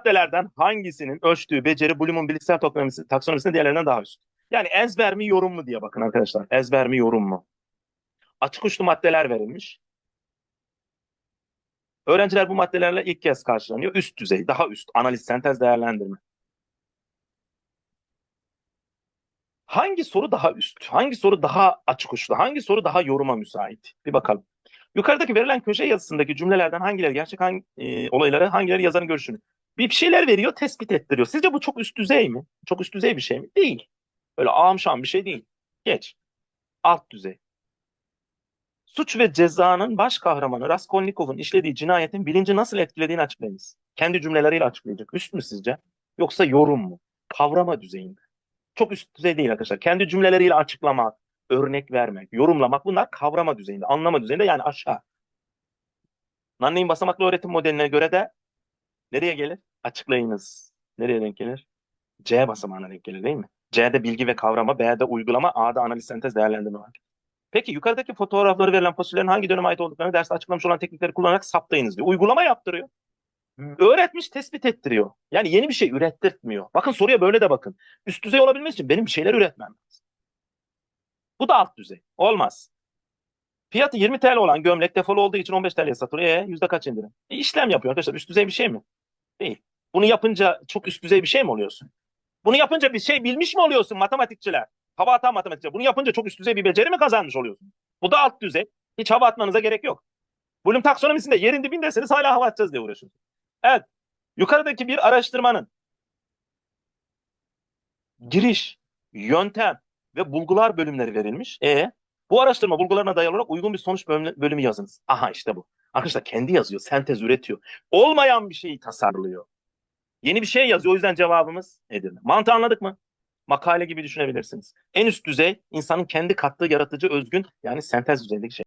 maddelerden hangisinin ölçtüğü beceri Bloom'un bilişsel taksonomisi, taksonomisinde diğerlerinden daha üst? Yani ezber mi yorum mu diye bakın arkadaşlar. Ezber mi yorum mu? Açık uçlu maddeler verilmiş. Öğrenciler bu maddelerle ilk kez karşılanıyor. Üst düzey, daha üst. Analiz, sentez, değerlendirme. Hangi soru daha üst? Hangi soru daha açık uçlu? Hangi soru daha yoruma müsait? Bir bakalım. Yukarıdaki verilen köşe yazısındaki cümlelerden hangileri gerçek hangi, e, olayları, hangileri yazarın görüşünü? Bir şeyler veriyor, tespit ettiriyor. Sizce bu çok üst düzey mi? Çok üst düzey bir şey mi? Değil. Böyle ağam şam bir şey değil. Geç. Alt düzey. Suç ve cezanın baş kahramanı Raskolnikov'un işlediği cinayetin bilinci nasıl etkilediğini açıklayınız. Kendi cümleleriyle açıklayacak. Üst mü sizce? Yoksa yorum mu? Kavrama düzeyinde. Çok üst düzey değil arkadaşlar. Kendi cümleleriyle açıklamak, örnek vermek, yorumlamak bunlar kavrama düzeyinde, anlama düzeyinde yani aşağı. Nanne'in basamaklı öğretim modeline göre de nereye gelir? Açıklayınız. Nereye denk gelir? C basamağına denk gelir değil mi? C'de bilgi ve kavrama, B'de uygulama, A'da analiz, sentez, değerlendirme var. Peki yukarıdaki fotoğrafları verilen fosillerin hangi döneme ait olduklarını derste açıklamış olan teknikleri kullanarak saptayınız diyor. Uygulama yaptırıyor. Öğretmiş, tespit ettiriyor. Yani yeni bir şey ürettirtmiyor. Bakın soruya böyle de bakın. Üst düzey olabilmesi için benim bir şeyler üretmem lazım. Bu da alt düzey. Olmaz. Fiyatı 20 TL olan gömlek defolu olduğu için 15 TL'ye satılıyor. E, yüzde kaç indirim? E, işlem yapıyor arkadaşlar. Üst düzey bir şey mi? Değil. Bunu yapınca çok üst düzey bir şey mi oluyorsun? Bunu yapınca bir şey bilmiş mi oluyorsun matematikçiler? Hava atan matematikçiler. Bunu yapınca çok üst düzey bir beceri mi kazanmış oluyorsun? Bu da alt düzey. Hiç hava atmanıza gerek yok. Bloom taksonomisinde yerin dibindesiniz hala hava atacağız diye uğraşıyorsunuz. Evet. Yukarıdaki bir araştırmanın giriş, yöntem ve bulgular bölümleri verilmiş. E bu araştırma bulgularına dayalı olarak uygun bir sonuç bölümü yazınız. Aha işte bu. Arkadaşlar kendi yazıyor, sentez üretiyor. Olmayan bir şeyi tasarlıyor. Yeni bir şey yazıyor. O yüzden cevabımız Edirne. Mantığı anladık mı? Makale gibi düşünebilirsiniz. En üst düzey insanın kendi kattığı yaratıcı, özgün yani sentez düzeyindeki şey.